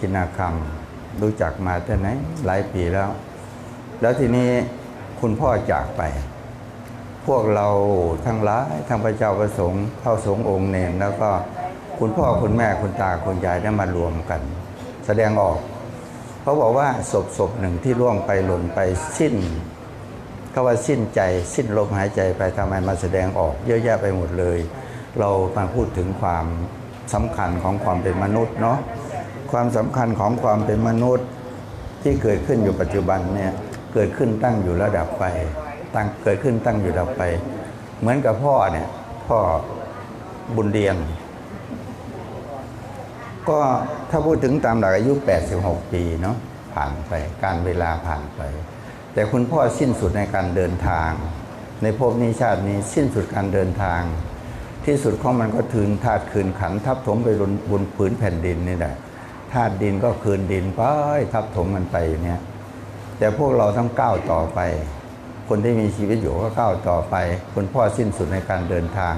ชินาคำรู้จักมาแต่ไหนหลายปีแล้ว แล้วทีนี้คุณพ่อจากไป พวกเราทั้งหลายทั้งพระเจ้าประสงค์เข้าสงองค์เนรแล้วก็คุณพ่อคุณแม่คุณตาคุณยายได้มารวมกัน แสดงออกเขาบอกว่าศพศพหนึ่งที่ล่วงไปหล่นไปสิ้นเขาว่าสิ้นใจสิ้นลมหายใจไปทำไมมาแสดงออกเยอะแยะไปหมดเลย เรามาพูดถึงความสำคัญของความเป็นมนุษย์เนาะ ความสำคัญของความเป็นมนุษย์ที่เกิดขึ้นอยู่ปัจจุบันเนี่ยเกิดขึ้นตั้งอยู่ระดับไปตั้งเกิดขึ้นตั้งอยู่ระดับไป เหมือนกับพ่อเนี่ยพ่อบุญเรียน ก็ถ้าพูดถึงตามหลักอายุ 86 ปีเนาะผ่านไปการเวลาผ่านไป แต่คุณพ่อสิ้นสุดในการเดินทาง ในภพนี้ชาตินี้สิ้นสุดการเดินทาง ที่สุดของมันก็ถึงธาตุคืนขันทับถมไปบนบนผืนแผ่นดินนี่แหละ ธาตุดินก็คืนดินไปทับถมมันไปเนี่ยแต่พวกเราต้องก้าวต่อไป คนที่มีชีวิตอยู่ก็ก้าวต่อไปคุณพ่อสิ้นสุดในการเดินทาง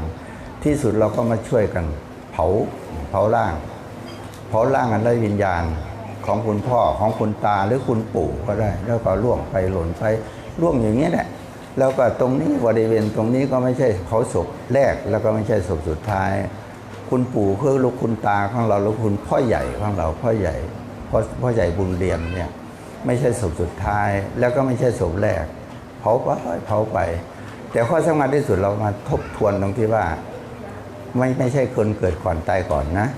ที่สุดเราก็มาช่วยกัน เผาเผาร่าง เผาร่างอันไร้วิญญาณของคุณพ่อของคุณตาหรือคุณปู่ก็ได้ แล้วก็ล่วงไปหล่นไปล่วงอย่างนี้แหละแล้วก็ตรงนี้บริเวณตรงนี้ก็ไม่ใช่เผาศพแรกแล้วก็ไม่ใช่ศพสุดท้าย คุณปู่คือลูกคุณตาของเราล้วคุณพ่อใหญ่ของเราพ่อใหญ่พ่อพ่อใหญ่บุญเรียมเนี่ยไม่ใช่ศพสุดท้าย แล้วก็ไม่ใช่ศพแรกเผาไปเผาไป แต่ข้อสำคัญที่สุดเรามาทบทวนตรงที่ว่า ไม่ไม่ใช่คนเกิดก่อนตายก่อนนะ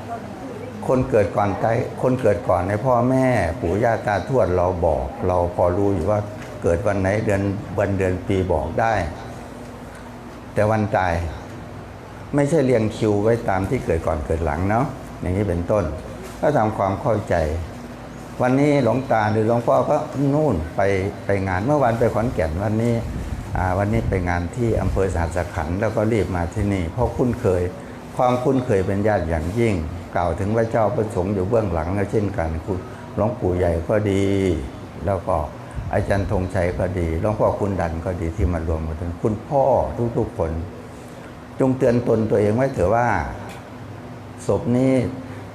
คนเกิดก่อนตายคนเกิดก่อนในพ่อแม่ปู่ย่าตาทวดเราบอก เราพอรู้อยู่ว่าเกิดวันไหนเดือนวันเดือนปีบอกได้ แต่วันตาย ไม่ใช่เรียงคิวไว้ตามที่เกิดก่อนเกิดหลังเนาะอย่างนี้เป็นต้น ก็ทำความเข้าใจ วันนี้หลวงตาหรือหลวงพ่อก็นู่นไปไปงานเมื่อวานไปขอนแก่นวันนี้วันนี้ไปงานที่อำเภอสหัสขันแล้วก็รีบมาที่นี่ เพราะคุ้นเคย ความคุ้นเคยเป็นญาติอย่างยิ่ง กล่าวถึงพระเจ้าประสงค์อยู่เบื้องหลังก็เช่นกันคุณหลวงปู่ใหญ่ก็ดี แล้วก็อาจารย์ธงชัยก็ดีหลวงพ่อคุณดันก็ดีที่มารวมกันคุณพ่อทุกๆคน จงเตือนตนตัวเองไว้เถอะว่าศพนี้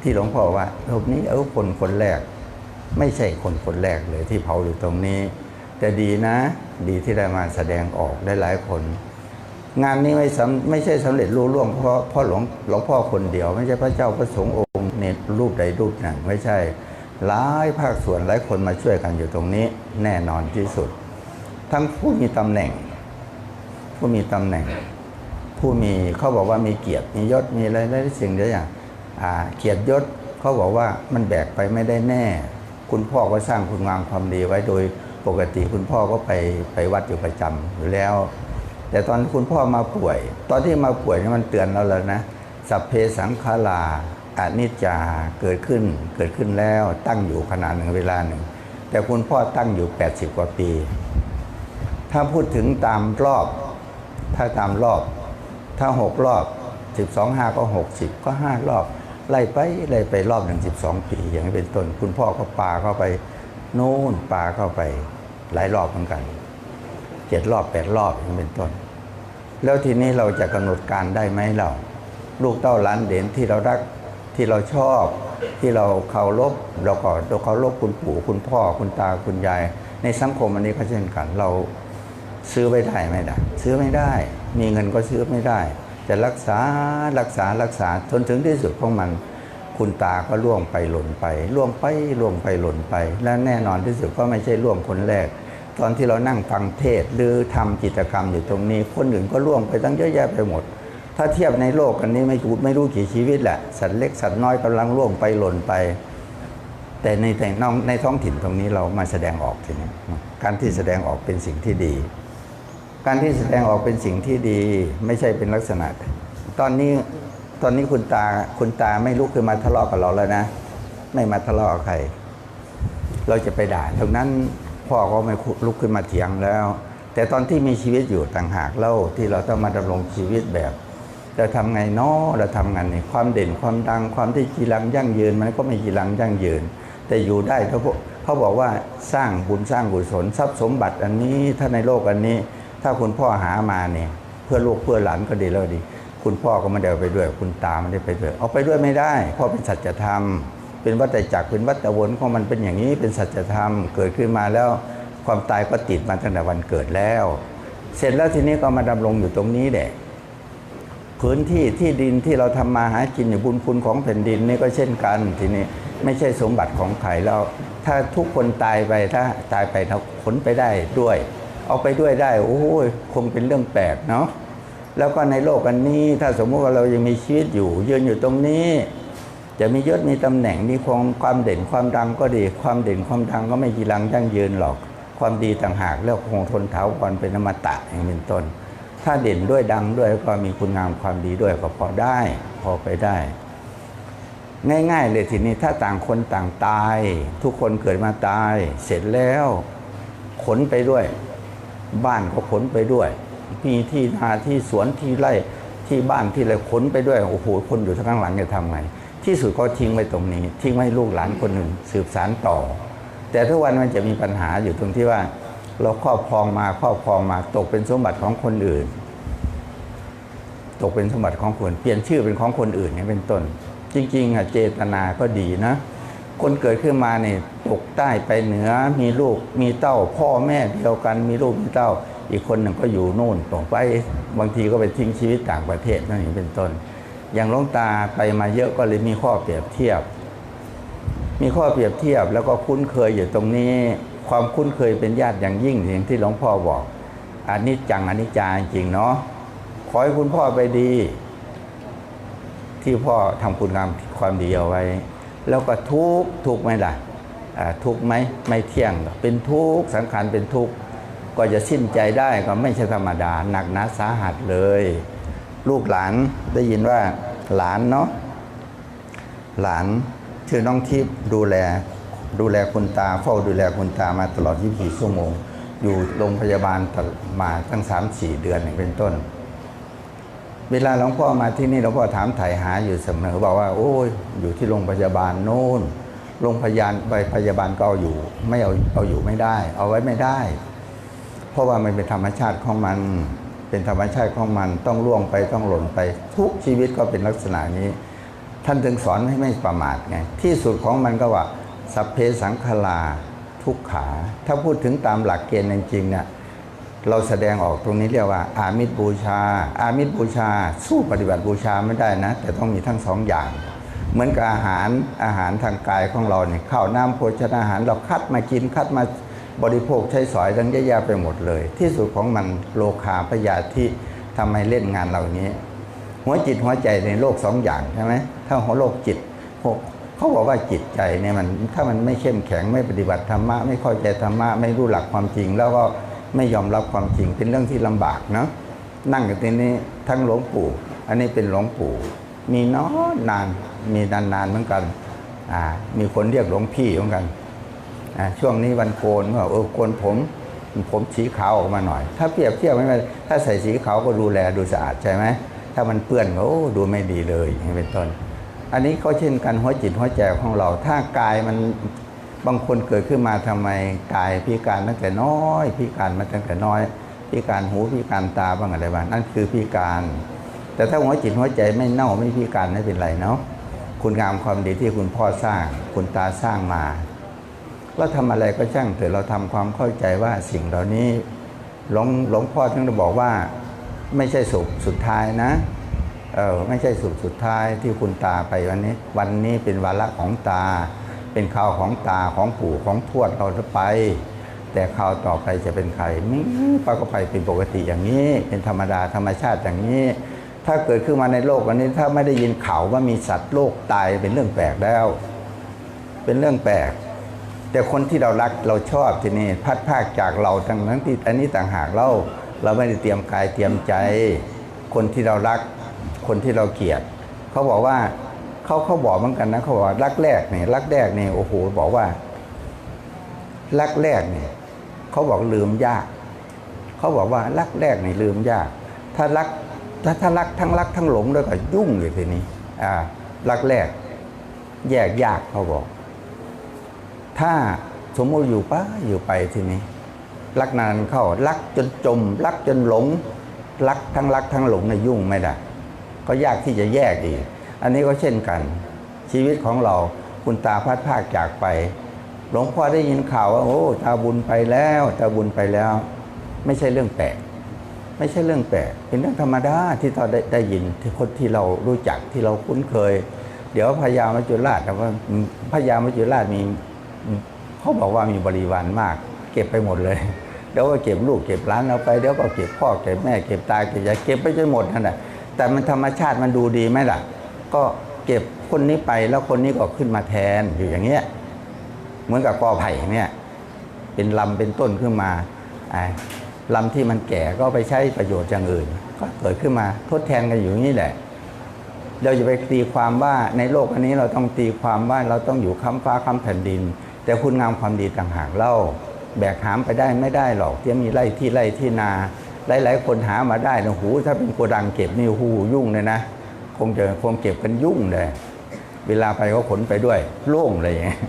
ที่หลวงพ่อว่าศพนี้เออคนคนแรก ไม่ใช่คนคนแรกเลยที่เผาอยู่ตรงนี้ แต่ดีนะ ดีที่ได้มาแสดงออกได้หลายคน งานนี้ไม่สำไม่ใช่สำเร็จรุ่ล่วงเพราะพราะหลวงหลวงพ่อคนเดียว ไม่ใช่พระเจ้าพระสงฆ์องค์เนรรูปใดรูปหนึ่งไม่ใช่หลายภาคส่วนหลายคนมาช่วยกันอยู่ตรงนี้ แน่นอนที่สุด ทั้งผู้มีตำแหน่ง ผู้มีตำแหน่ง ผู้มีเขาบอกว่ามีเกียรติมียศมีอะไรได้สิ่งเดียวอย่างเกียรติยศเขาบอกว่ามันแบกไปไม่ได้แน่ คุณพ่อก็สร้างคุณงามความดีไว้โดยปกติคุณพ่อก็ไปไปวัดอยู่ประจำอยู่แล้ว แต่ตอนคุณพ่อมาป่วย ตอนที่มาป่วยนี่มันเตือนเราแล้วนะสัพเพสังขาราอนิจจาเกิดขึ้นเกิดขึ้นแล้วตั้งอยู่ขนาดหนึ่งเวลาหนึ่ง แต่คุณพ่อตั้งอยู่ 80 กว่าปี ถ้าพูดถึงตามรอบ ถ้าตามรอบ ถ้าหกรอบ 12 5 ก็ 60 ก็ 5 รอบ ไล่ไปไล่ไปรอบหนึ่ง12 ปี อย่างนี้เป็นต้น คุณพ่อก็ปาเข้าไป โน่นปาเข้าไปหลายรอบเหมือนกันเจ็ดรอบแปดรอบอย่างนี้เป็นต้น แล้วทีนี้เราจะกำหนดการได้ไหมเรา ลูกเต้าหล้านเด่นที่เรารักที่เราชอบที่เราเคารพเราก็เราเคารพคุณปู่คุณพ่อคุณตาคุณยาย ในสังคมอันนี้ก็เช่นกันเรา ซื้อไว้ได้ไหมล่ะซื้อไม่ได้ มีเงินก็ซื้อไม่ได้จะรักษารักษารักษาจนถึงที่สุดของมัน คุณตาก็ล่วงไปหล่นไปล่วงไปล่วงไปหล่นไป และแน่นอนที่สุดก็ไม่ใช่ล่วงคนแรก ตอนที่เรานั่งฟังเทศหรือทำกิจกรรมอยู่ตรงนี้ คนอื่นก็ล่วงไปตั้งเยอะแยะไปหมด ถ้าเทียบในโลกอันนี้ไม่รู้ไม่รู้กี่ชีวิตแหละสัตว์เล็กสัตว์น้อยกำลังล่วงไปหล่นไปแต่ในแต่นอกในท้องถิ่นตรงนี้เรามาแสดงออกทีนี้การที่แสดงออกเป็นสิ่งที่ดี การที่แสดงออกเป็นสิ่งที่ดีไม่ใช่เป็นลักษณะ ตอนนี้ตอนนี้คุณตาคุณตาไม่ลุกขึ้นมาทะเลาะกับเราแล้วนะ ไม่มาทะเลาะกับใคร เราจะไปด่าตรงนั้นพ่อก็ไม่ลุกขึ้นมาเถียงแล้ว แต่ตอนที่มีชีวิตอยู่ต่างหากเล่าที่เราต้องมาดำรงชีวิตแบบเราทำไงเนาะเราทำไงนี่ความเด่นความดังความที่จีรังยั่งยืน มันก็ไม่จีรังยั่งยืน แต่อยู่ได้เขาบอกเขาบอกว่าสร้างบุญสร้างกุศลทรัพย์สมบัติอันนี้ถ้าในโลกอันนี้ ถ้าคุณพ่อหามาเนี่ยเพื่อลูกเพื่อหลานก็ดีแล้วดี คุณพ่อก็ไม่ได้เอาไปด้วย คุณตาไม่ได้ไปด้วย เอาไปด้วยไม่ได้พราะเป็นสัจธรรม เป็นวัฏจักรเป็นวัฏวนของมันเป็นอย่างนี้เป็นสัจธรรมเกิดขึ้นมาแล้วความตายก็ติดมาตั้งแต่วันเกิดแล้ว เสร็จแล้วทีนี้ก็มาดำรงอยู่ตรงนี้แหละพื้นที่ที่ดินที่เราทำมาหากินอยู่บุญคุณของแผ่นดินนี่ก็เช่นกันทีนี้ไม่ใช่สมบัติของใครแล้ว ถ้าทุกคนตายไปถ้าตายไปเราขนไปได้ด้วย เอาไปด้วยได้ โอ้ยคงเป็นเรื่องแปลกเนาะแล้วก็ในโลกอันนี้ถ้าสมมติว่าเรายังมีชีวิตอยู่ ยืนอยู่ตรงนี้ จะมียศมีตำแหน่งมีความความเด่นความดังก็ดี ความเด่นความดังก็ไม่กีรังยั่งยืนหรอก ความดีต่างหากแล้วคงทนเถาวรเป็นอมตะอย่างเป็นต้น ถ้าเด่นด้วยดังด้วยก็มีคุณงามความดีด้วยก็พอได้ พอไปได้ ง่ายๆเลยทีนี้ถ้าต่างคนต่างตาย ทุกคนเกิดมาตาย เสร็จแล้ว ขนไปด้วย บ้านก็ขนไปด้วย มีที่นาที่สวนที่ไร่ที่บ้านที่อะไรขนไปด้วยโอ้โหคนอยู่ข้างหลังจะทำไง ที่สุดก็ทิ้งไว้ตรงนี้ ทิ้งไว้ลูกหลานคนหนึ่งสืบสารต่อ แต่ทุกวันมันจะมีปัญหาอยู่ตรงที่ว่า เราครอบครองมาครอบครองมาตกเป็นสมบัติของคนอื่น ตกเป็นสมบัติของคนเปลี่ยนชื่อเป็นของคนอื่นเนี่ยเป็นต้น จริงๆอะเจตนาก็ดีนะ คนเกิดขึ้นมาเนี่ยตกใต้ไปเหนือมีลูกมีเต้า พ่อแม่เดียวกันมีลูกมีเต้า อีกคนหนึ่งก็อยู่โน่นตกไปบางทีก็ไปทิ้งชีวิตต่างประเทศนั่นเองเป็นต้น อย่างหลวงตาไปมาเยอะก็เลยมีข้อเปรียบเทียบ มีข้อเปรียบเทียบแล้วก็คุ้นเคยอยู่ตรงนี้ ความคุ้นเคยเป็นญาติอย่างยิ่งอย่างที่หลวงพ่อบอกอันนี้จังอันนี้จาจริงเนาะขอให้คุณพ่อไปดี ที่พ่อทำคุณงามความดีเอาไว้ แล้วก็ทุกทุกไหมล่ะทุกไหมไม่เที่ยง เป็นทุกสังขารเป็นทุกก็จะสิ้นใจได้ก็ไม่ใช่ธรรมดาหนักหนาสาหัสเลย ลูกหลานได้ยินว่าหลานเนาะหลานชื่อน้องทิพย์ดูแลดูแลคุณตา เฝ้าดูแลคุณตามาตลอด 24 ชั่วโมง อยู่โรงพยาบาลตลมาตั้ง 3-4 เดือนอย่างเป็นต้น เวลาหลวงพ่อมาที่นี่หลวงพ่อถามไถ่หาอยู่เสมอบอกว่า โอ้ยอยู่ที่โรงพยาบาลโน่นโรงพยาบาลไปพยาบาลก็เอาอยู่ ไม่เอาเอาอยู่ไม่ได้ เอาไว้ไม่ได้ เพราะว่ามันเป็นธรรมชาติของมัน เป็นธรรมชาติของมันต้องล่วงไปต้องหล่นไป ทุกชีวิตก็เป็นลักษณะนี้ ท่านถึงสอนให้ไม่ประมาทไงที่สุดของมันก็ว่าสัพเพสังขลาทุกขา ถ้าพูดถึงตามหลักเกณฑ์จริงๆเนี่ย เราแสดงออกตรงนี้เรียกว่า อามิตรบูชา อามิตรบูชา สู้ปฏิบัติบูชาไม่ได้นะ แต่ต้องมีทั้งสองอย่าง เหมือนกับอาหารอาหารทางกายของเราเนี่ยข้าวน้ำโภชนาอาหารเราคัดมากินคัดมาบริโภคใช้สอยทั้งเยอะแยะไปหมดเลย ที่สุดของมันโลคาพยาธิทำให้เล่นงานเหล่านี้ หัวจิตหัวใจในโลกสองอย่างใช่ไหมถ้าหัวโลกจิตพวกเขาบอกว่าจิตใจเนี่ยมันถ้ามันไม่เข้มแข็งไม่ปฏิบัติธรรมะไม่เข้าใจธรรมะไม่รู้หลักความจริง แล้วก็ ไม่ยอมรับความจริงเป็นเรื่องที่ลำบากเนาะนั่งกันที่นี้ทั้งหลวงปู่ อันนี้เป็นหลวงปู่ มีน้อนนานมีนานๆเหมือนกันอ่ามีคนเรียกหลวงพี่เหมือนกันอ่าช่วงนี้วันโกนก็เออโกนผม ผมสีขาวออกมาหน่อย ถ้าเปรียบเทียบไม่เป็นถ้าใส่สีขาวก็ดูแลดูสะอาดใช่ไหมถ้ามันเปื้อนก็ดูไม่ดีเลยอย่างเป็นต้น อันนี้ก็เช่นกันหัวจิตหัวใจของเรา ถ้ากายมัน บางคนเกิดขึ้นมาทำไมกายพิการตั้งแต่น้อย พิการมาตั้งแต่น้อย พิการหูพิการตาบ้างอะไรบ้างนั่นคือพิการ แต่ถ้าหัวจิตหัวใจไม่เน่าไม่พิการไม่เป็นไรเนาะคุณงามความดีที่คุณพ่อสร้าง คุณตาสร้างมาเราทำอะไรก็ช่างเถอะเราทำความเข้าใจว่าสิ่งเหล่านี้หลวงหลวงพ่อท่านบอกว่าไม่ใช่สุขสุดท้ายนะเออไม่ใช่สุขสุดท้ายที่คุณตาไปวันนี้ วันนี้เป็นวาระของตา เป็นข่าวของตาของปู่ของทวดเราจะไป แต่ข่าวต่อไปจะเป็นใครนี่ปก็ไปเป็นปกติอย่างนี้ เป็นธรรมดาธรรมชาติอย่างนี้ ถ้าเกิดขึ้นมาในโลกวันนี้ถ้าไม่ได้ยินข่าวว่ามีสัตว์โลกตายเป็นเรื่องแปลกแล้ว เป็นเรื่องแปลก แต่คนที่เรารักเราชอบที่นี่พัดภาคจากเราทั้งนั้นที่อันนี้ต่างหากเราเราไม่ได้เตรียมกายเตรียมใจ คนที่เรารัก คนที่เราเกลียดเขาบอกว่า เขาเขาบอกเหมือนกันนะเขาบอกรักแรกเนี่ยรักแรกเนี่ยโอ้โหบอกว่า รักแรกเนี่ยเขาบอกลืมยาก เขาบอกว่ารักแรกเนี่ยลืมยาก ถ้ารักถ้าถ้ารักทั้งรักทั้งหลงด้วยก็ยุ่งเลยทีนี้ อ่า รักแรก แยกยากเขาบอก ถ้าสมมติอยู่ป้าอยู่ไปทีนี้ รักนานเข้ารักจนจม รักจนหลง รักทั้งรักทั้งหลงในยยุ่งไม่ได้ ก็ยากที่จะแยกอีก อันนี้ก็เช่นกัน ชีวิตของเราคุณตาพัดภาคจากไป หลวงพ่อได้ยินข่าวว่า โอ้ตาบุญไปแล้วตาบุญไปแล้ว ไม่ใช่เรื่องแปลกไม่ใช่เรื่องแปลกเป็นเรื่องธรรมดาที่เราได้ได้ยินที่คนที่เรารู้จักที่เราคุ้นเคย เดี๋ยวพญามัจจุราชแต่ว่าพญามัจจุราชมีเขาบอกว่ามีบริวารมาก เก็บไปหมดเลยเดี๋ยวก็เก็บลูกเก็บหล้านเอาไปเดี๋ยวก็เก็บพ่อเก็บแม่เก็บตาเก็บยายเก็บไปจนหมดนั่นแหละแต่มันธรรมชาติมันดูดีไหมล่ะ ก็เก็บคนนี้ไปแล้วคนนี้ก็ขึ้นมาแทนอยู่อย่างเงี้ยเหมือนกับกอไผ่เนี่ยเป็นลำเป็นต้นขึ้นมาไอ้ลำที่มันแก่ก็ไปใช้ประโยชน์อย่างอื่น ก็เกิดขึ้นมาทดแทนกันอยู่อย่างนี้แหละ เราจะไปตีความว่าในโลกอันนี้เราต้องตีความว่าเราต้องอยู่ค้ำฟ้าค้ำแผ่นดิน แต่คุณงามความดีต่างหากเล่า แบกหามไปได้ไม่ได้หรอกที่มีไร่ที่ไร่ที่นา หลาย ๆ คนหามาได้นะหูถ้าเป็นโกดังเก็บนี่หูยุ่งเลยนะ คงจะคงเก็บกันยุ่งเลย เวลาไปก็ขนไปด้วย โล่งเลยอย่างเงี้ย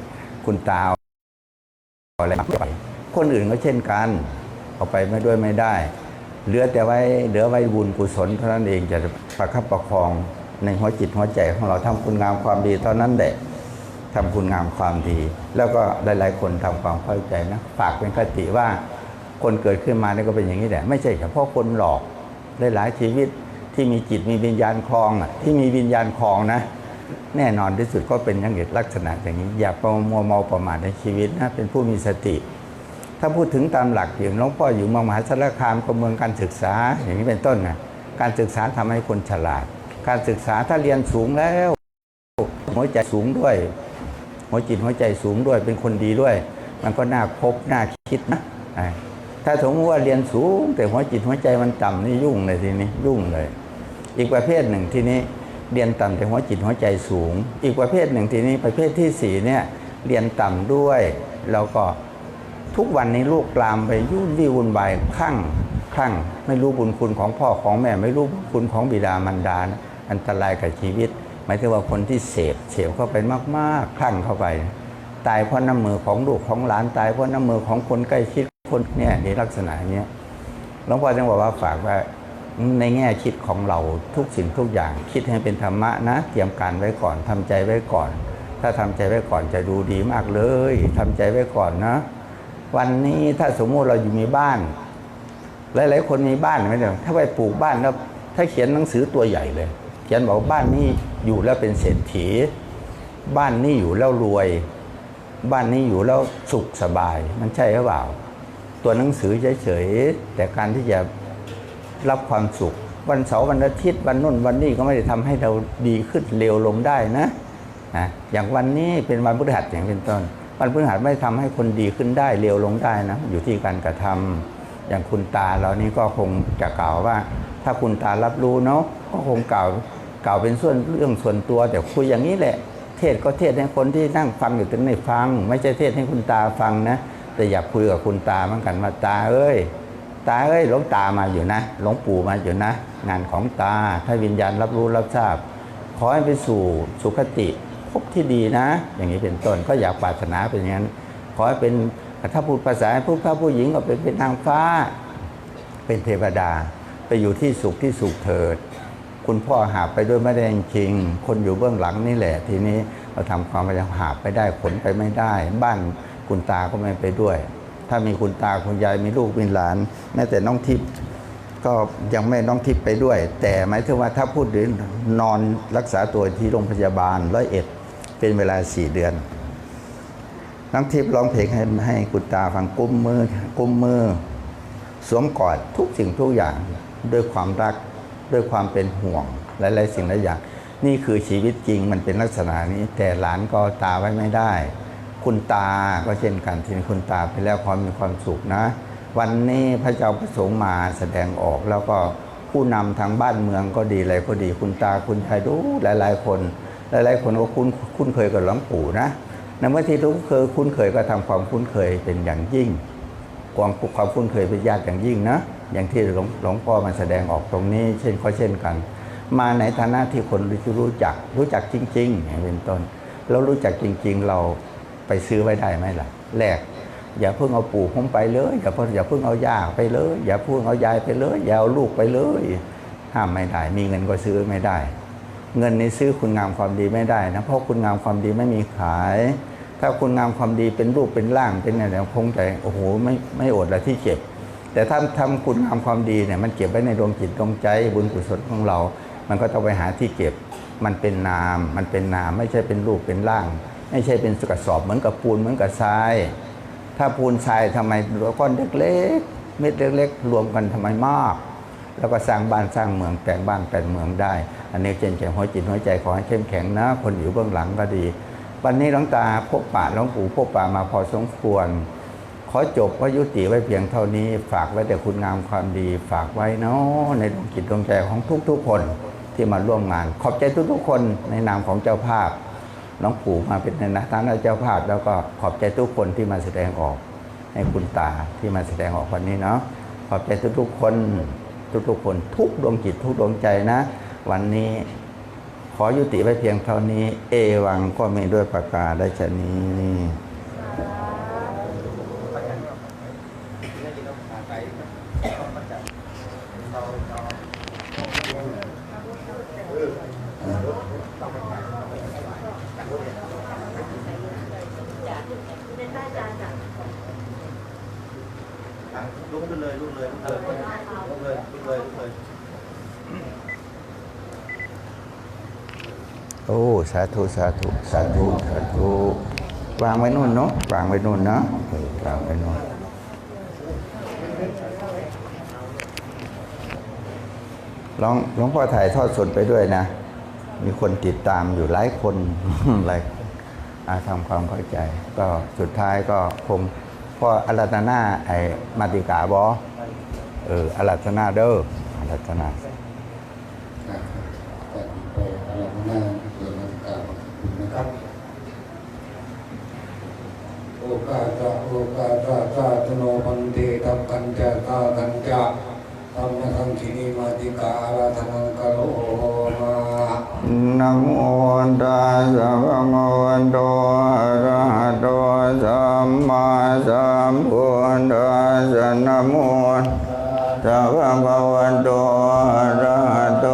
คุณตาอะไรไปคนอื่นก็เช่นกันเอาไปไม่ด้วยไม่ได้ เหลือแต่ไว้เหลือไว้บุญกุศลเท่านั้นเองจะประคับประคองในหัวจิตหัวใจของเราทำคุณงามความดีเท่านั้นแหละทำคุณงามความดี แล้วก็หลาย ๆ คนทำความเข้าใจนะฝากเป็นคติว่าคนเกิดขึ้นมาเนี่ยก็เป็นอย่างนี้แหละ ไม่ใช่เฉพาะคนหลอกหลายๆชีวิต ที่มีจิตมีวิญญาณคลองอะที่มีวิญญาณคลองนะ แน่นอนที่สุดก็เป็นอย่างลักษณะอย่างนี้ อย่าประมัวเมาประมาทในชีวิตนะเป็นผู้มีสติ ถ้าพูดถึงตามหลักอย่างหลวงพ่ออยู่เมืองมหาสารคามก็เมืองการศึกษาอย่างนี้เป็นต้นนะการศึกษาทำให้คนฉลาด การศึกษาถ้าเรียนสูงแล้วหัวใจสูงด้วย หัวจิตหัวใจสูงด้วย เป็นคนดีด้วย มันก็น่าคบน่าคิดนะถ้าสมมติว่าเรียนสูง แต่หัวจิตหัวใจมันต่ำนี่ยุ่งเลยทีนี้ยุ่งเลย อีกประเภทหนึ่งทีนี้เรียนต่ำแต่หัวจิตหัวใจสูง อีกประเภทหนึ่งทีนี้ประเภทที่สี่เนี่ยเรียนต่ำด้วยแล้วก็ทุกวันนี้ลูกกลามไปยุ่นวี่วุ่นวายคลั่งคลั่งไม่รู้บุญคุณของพ่อของแม่ ไม่รู้บุญคุณของบิดามารดานะอันตรายกับชีวิต หมายถึงว่าคนที่เสพเสพเข้าไปมากๆคลั่งเข้าไป ตายเพราะน้ำมือของลูกของหลานตายเพราะน้ำมือของคนใกล้ชิดคนเนี่ยในลักษณะเนี้ยหลวงพ่อจึงบอกว่าฝากว่า ในแง่คิดของเราทุกสิ่งทุกอย่าง คิดให้เป็นธรรมะนะ เตรียมการไว้ก่อนทำใจไว้ก่อน ถ้าทำใจไว้ก่อนจะดูดีมากเลยทำใจไว้ก่อนนะ วันนี้ถ้าสมมุติเราอยู่มีบ้าน หลายๆคนมีบ้านไหมเดี๋ยถ้าไปปลูกบ้านแล้วถ้าเขียนหนังสือตัวใหญ่เลย เขียนบอกบ้านนี้อยู่แล้วเป็นเศรษฐี บ้านนี้อยู่แล้วรวย บ้านนี้อยู่แล้วสุขสบาย มันใช่หรือเปล่า ตัวหนังสือเฉยๆแต่การที่จะ รับความสุข วันเสาร์วันอาทิตย์วันนู่นวันนี้ก็ไม่ได้ทำให้เราดีขึ้นเร็วลงได้นะนะอย่างวันนี้เป็นวันพฤหัสอย่างเป็นต้น วันพฤหัสไม่ทำให้คนดีขึ้นได้เร็วลงได้นะอยู่ที่การกระทำอย่างคุณตาเรานี่ก็คงจะกล่าวว่า ถ้าคุณตารับรู้เนาะก็คงกล่าวกล่าวเป็นส่วนเรื่องส่วนตัว แต่คุยอย่างนี้แหละ เทศก็เทศให้คนที่นั่งฟังอยู่ถึงในฟัง ไม่ใช่เทศให้คุณตาฟังนะ แต่อยากคุยกับคุณตาเหมือนกันว่าตาเอ้ย ตาเอ้ยหลวงตามาอยู่นะหลวงปู่มาอยู่นะ งานของตาถ้าวิญญาณรับรู้รับทราบ ขอให้ไปสู่สุคติภพที่ดีนะ อย่างนี้เป็นต้นก็อยากปรารถนาเป็นอย่างนั้น ขอให้เป็นถ้าพูดภาษาผู้ข้าผู้หญิงก็เป็นเป็นนางฟ้า เป็นเทวดา ไปอยู่ที่สุขที่สุขเถิด คุณพ่อหาไปด้วยไม่ได้จริง คนอยู่เบื้องหลังนี่แหละ ทีนี้เราทำความพยายามหาไปได้ขนไปไม่ได้ บ้านคุณตาก็ไม่ไปด้วย ถ้ามีคุณตาคุณยายมีลูกมีหลาน แม้แต่น้องทิพย์ก็ยังไม่น้องทิพย์ไปด้วย แต่หมายถึงว่าถ้าพูดถึงนอนรักษาตัวที่โรงพยาบาลร้อยเอ็ดเป็นเวลาสี่เดือน น้องทิพย์ร้องเพลงให้ให้คุณตาฟังกุ้มมือกุ้มมือสวมกอดทุกสิ่งทุกอย่างด้วยความรักด้วยความเป็นห่วงหลายๆสิ่งหลายอย่าง นี่คือชีวิตจริงมันเป็นลักษณะนี้ แต่หลานก็ตาไว้ไม่ได้ คุณตาก็เช่นกันที่คุณตาไปแล้วความมีความสุขนะ วันนี้พระเจ้าประสงค์มาแสดงออกแล้วก็ผู้นำทางบ้านเมืองก็ดีอะไรก็ดีคุณตาคุณชายดูหลาย ๆ คน หลาย ๆ คนก็คุ้นคุ้นเคยกับหลวงปู่นะในเมื่อที่ทุกเคยคุ้นเคยก็ทำความคุ้นเคยเป็นอย่างยิ่ง ความความคุ้นเคยเป็นญาติอย่างยิ่งนะอย่างที่หลวงหลวงพ่อมาแสดงออกตรงนี้ เช่นก็เช่นกัน มาในฐานะที่คนรู้จักรู้จักจริงๆอย่างเป็นต้นเรารู้จักจริง ๆ เรา ไปซื้อไว้ได้ไหมล่ะแรกอย่าเพิ่งเอาปู่ผมไปเลย อย่าเพิ่งอย่าเพิ่งเอาย่าไปเลย อย่าเพิ่งเอายายไปเลยอย่าเอาลูกไปเลยห้ามไม่ได้ มีเงินก็ซื้อไม่ได้ เงินนี้ซื้อคุณงามความดีไม่ได้นะเพราะคุณงามความดีไม่มีขาย ถ้าคุณงามความดีเป็นรูปเป็นร่างเป็นอะไรคงใจโอ้โหไม่ไม่อดละที่เก็บ แต่ถ้าทำคุณงามความดีเนี่ยมันเก็บไว้ในดวงจิตดวงใจบุญกุศลของเรา มันก็ต้องไปหาที่เก็บมันเป็นนาม มันเป็นนามไม่ใช่เป็นรูปเป็นร่าง ไม่ใช่เป็นกระสอบเหมือนกับปูนเหมือนกับทราย ถ้าปูนทรายทำไมก้อนเล็กๆเม็ดเล็ก ๆ รวมกันทำไมมาก แล้วก็สร้างบ้านสร้างเมืองแปลงบ้านแปลงเมืองได้ อันนี้เจนแข็งหัวจิตหัวใจขอให้เข้มแข็งนะ คนอยู่เบื้องหลังก็ดี วันนี้หลวงตาพบป่าหลวงปู่พบป่ามาพอสมควร ขอจบก็ยุติไว้เพียงเท่านี้ ฝากไว้แต่คุณงามความดี ฝากไว้เนาะในดวงจิตดวงใจของทุกๆคนที่มาร่วมงาน ขอบใจทุกๆคนในนามของเจ้าภาพ น้องปู่มาเป็นในนะท่านเจ้าภาพ แล้วก็ขอบใจทุกคนที่มาแสดงออกให้คุณตาที่มาแสดงออกวันนี้เนาะขอบใจทุกๆคนทุกๆคนทุกดวงจิตทุกดวงใจนะ วันนี้ขอยุติไว้เพียงเท่านี้ เอวังก็มีด้วยประกาศได้ชนี้ ลุกขึ้นเลยลุกเลยลุกเลยลุกเลยลุกเลยลุกเลยโอ้สาธุสาธุสาธุสาธุวางไว้นู่นเนาะวางไว้นู่นเนาะวางไว้นู่นหลวงหลวงพ่อถ่ายทอดสดไปด้วยนะ มีคนติดตามอยู่หลายคนหลายอาทำความเข้าใจ ก็สุดท้ายก็คง พ่ออารัตนาไอ้มาติกาบอเอออารัตนาเด้ออารัตนานะครับแต่ไปอะไรหน้าเกิดมาการขอบคุณนะครับโอกาสะโอกาสะสาธโนพันเตทัพกันจะตากันจะธรรมทังคินีมาติกาอาราธนังกะโลมานะโมตัสสะภะคะวะโตอะระหะโต สัมมาสัมพุทธัสสะนะโมตัสสะภะคะวะโตอะระหะโต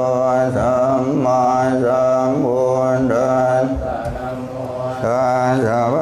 สัมมาสัมพุทธัสสะตัสสะภะ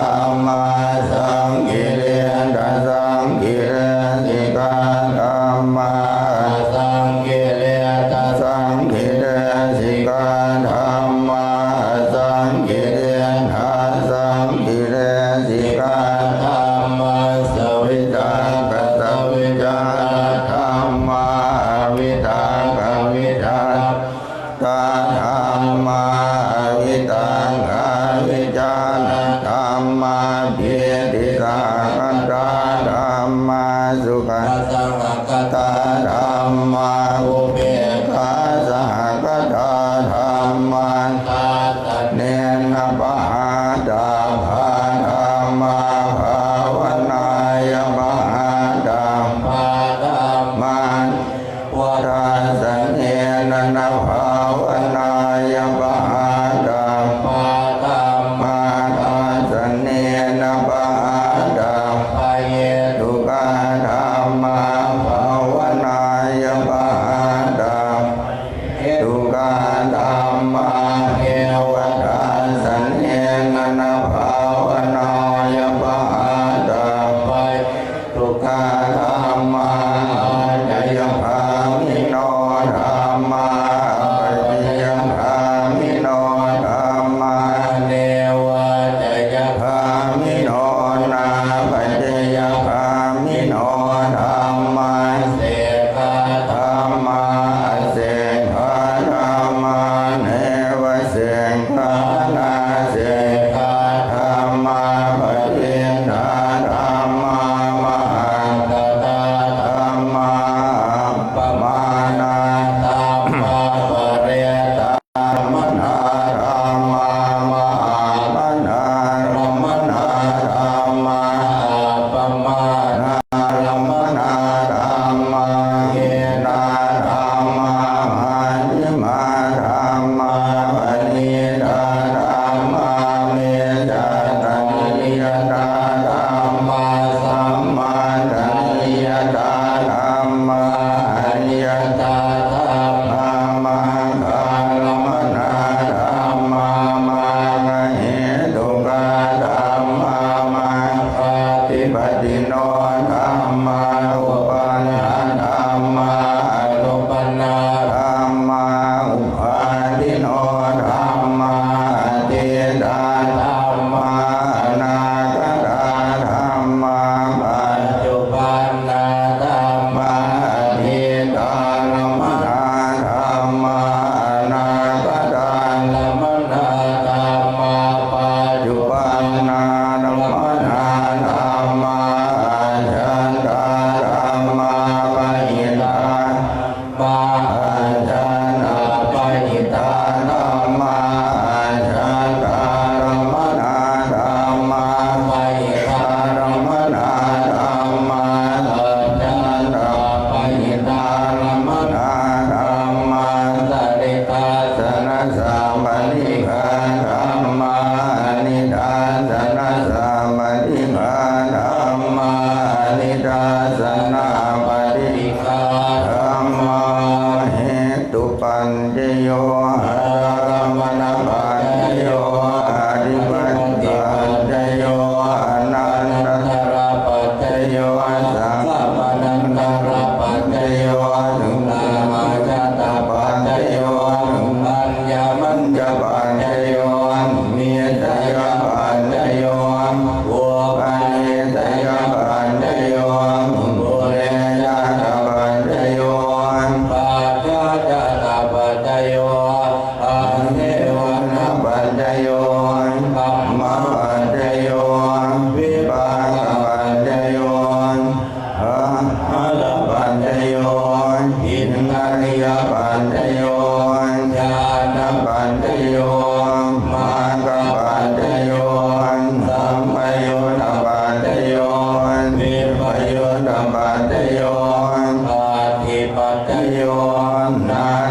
า Jaya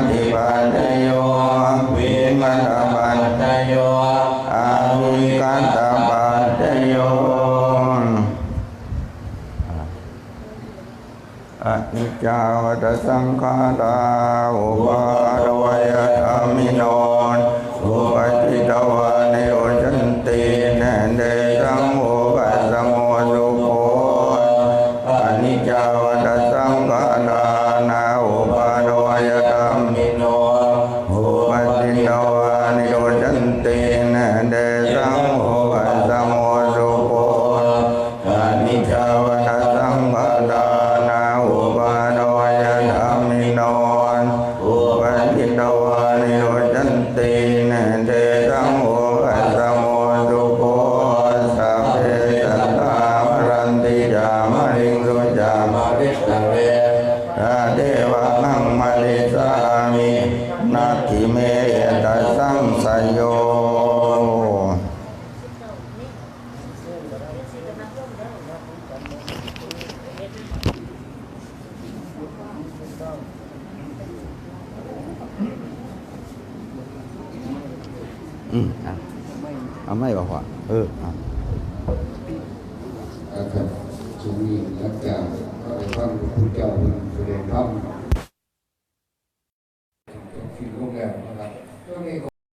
ฏิปันโยวิมัตปันโยอาวิกัตปันโยอนิจจาวัตสังขาราอุาทวยธรรมิโอุปจิตว